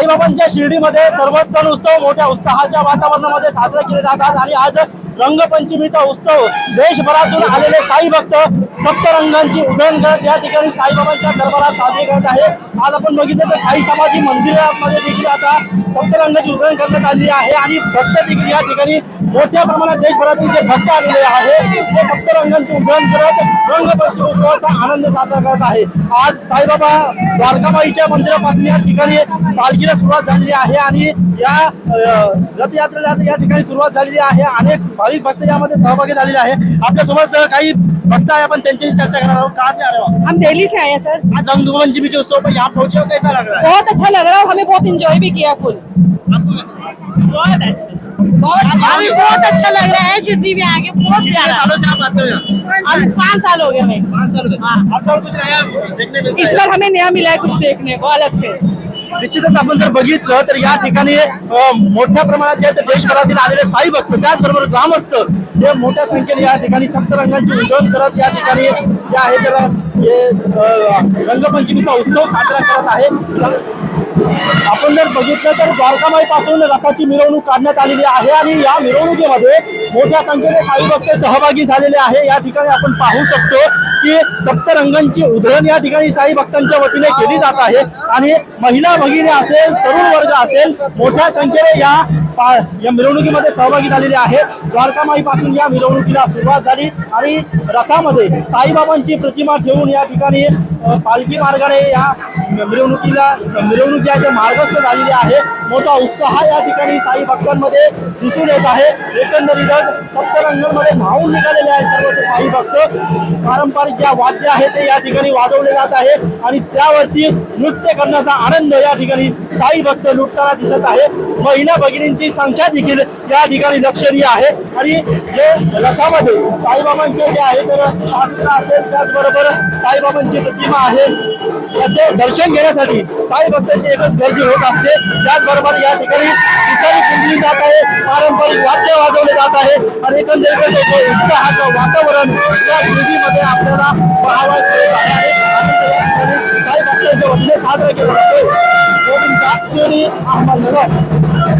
साईबाबांच्या शिर्डीमध्ये सर्वच सण उत्सव मोठ्या उत्साहाच्या वातावरणामध्ये साजरे केले जातात आणि आज रंगपंचमीचा उत्सव देशभरातून आलेले साई भक्त सप्तरंगांची उधळण करत या ठिकाणी साईबाबांच्या दरबारात साजरे करत आहे आज आपण बघितलं तर साई समाधी मंदिरामध्ये देखील आता सप्तरंगाची उधळण करण्यात आली आहे आणि भक्त देखील या ठिकाणी मोठ्या प्रमाणात देशभरातील जे भक्त आलेले आहे ते सप्तरंगांचे उधळण करत रंगपंचमी उत्सवाचा आनंद साजरा करत आहे. आज साईबाबा द्वारकाबाईच्या मंदिरापासून या ठिकाणी पालखी पालखीला सुरुवात झालेली आहे आणि या रथयात्रेला या ठिकाणी सुरुवात झालेली आहे. अनेक भाविक भक्त यामध्ये सहभागी झालेले आहे. आपल्यासोबत काही भक्त आहे आपण त्यांच्याशी चर्चा करणार आहोत. कहाँ से आ रहे हो? हम दिल्ली से आए हैं सर. आज रंगपंचमी के उत्सव पर यहाँ पहुँचे हो कैसा लग रहा है? बहुत अच्छा लग रहा है हमें बहुत इंजॉय भी किया फुल बहुत अच्छा। बहुत हमें बहुत अच्छा लग रहा है शिरडी में आके बहुत प्यारा। सालों से आप आते हो हम पाँच साल हो गए हमें। पाँच साल हाँ। हर साल कुछ नया देखने इस बार हमें नया मिला है कुछ देखने को अलग से। निश्चितच आपण जर बघितलं तर या ठिकाणी मोठ्या प्रमाणात जे आहेत देशभरातील आलेले साई भक्त त्याचबरोबर ग्रामस्थ हे मोठ्या संख्येने या ठिकाणी सप्तरंगांची उधळण करत या ठिकाणी जे आहे तर हे रंगपंचमीचा उत्सव साजरा करत आहे. तर आपण जर बघितलं तर द्वारकामाई पासून रथाची मिरवणूक काढण्यात आलेली आहे आणि या मिरवणुकीमध्ये मोठ्या संख्येने साई भक्त सहभागी झालेले आहे. या ठिकाणी आपण पाहू शकतो की सप्तरंगांची उधळण या ठिकाणी साई भक्तांच्या वतीने केली जात आहे. आणि महिला भगिनी असेल तरुण वर्ग असेल मोठ्या संख्येने या पा- या मिरवणुकीमध्ये सहभागी झालेले आहेत. द्वारकामाईपासून या मिरवणुकीला सुरुवात झाली आणि रथामध्ये साईबाबांची प्रतिमा ठेवून या ठिकाणी पालखी मार्गाने या मिरवणुकीला मिरवणूक जी आहे ते मार्गस्थ झालेली आहे मोठा उत्साह या ठिकाणी साई भक्तांमध्ये दिसून येत आहे. एकंदरीतच सप्तरंगांमध्ये न्हावून निघालेले आहेत सर्व साई भक्त. पारंपरिक ज्या वाद्य आहे ते या ठिकाणी वाजवले जात आहे आणि त्यावरती नृत्य करण्याचा आनंद या ठिकाणी साई भक्त लुटताना दिसत आहे. महिला भगिनींची संख्या देखील या ठिकाणी लक्षणीय आहे आणि जे रथामध्ये साईबाबांचे जे आहे तर असेल त्याचबरोबर साईबाबांची प्रतिमा आहे. याचे दर्शन घेण्यासाठी साई भक्तांची एकच गर्दी होत असते. त्याचबरोबर या ठिकाणी ठिकाणी फुंकली जात आहे. पारंपरिक वाद्य वाजवले जात आहे. आणि एकंदरीत उत्साहाचं वातावरण या शिर्डीमध्ये आपल्याला पाहावयास मिळत आहे. साई भक्तांच्या वतीने साजरा केला जातो. गोविंद शिर्डी अहमदनगर.